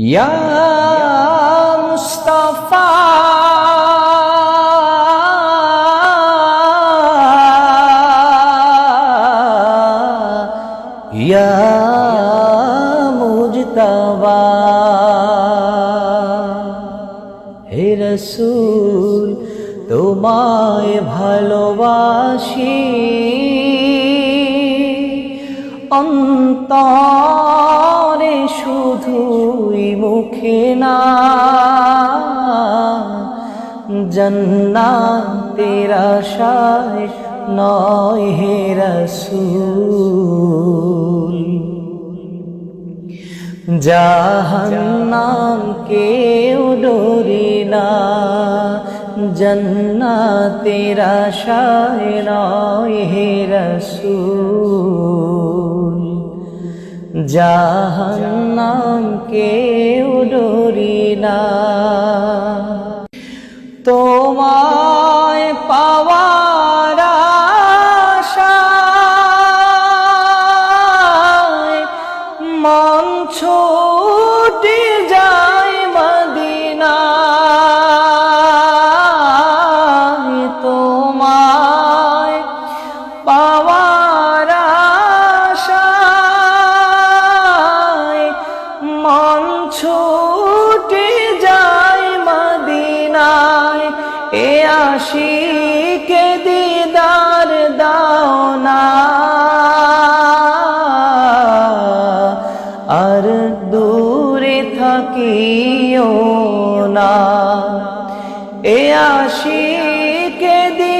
ইয়া মুস্তাফা। ইয়া মুজতাবা। হে রসুল তোমায় ভালোবাসি। অন্তরে শুধুই মুখে না, জন্নাতের আশায় নয় হে রসুল। জাহান্নাম কেউ ডরি না, জন্নাতের আশায় নয় হে রসুল। জাহান্নাম কেউ ডরি না। তোমায় পাওয়ার আশায় মন ছুটে যায় মন ছুটে যায় মদিনায়। এ আশিকে দিদার দাও না আর দূরে থাকিও না। এ আশিকে দিদার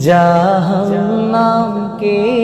জাহান্নাম কেউ ডরি না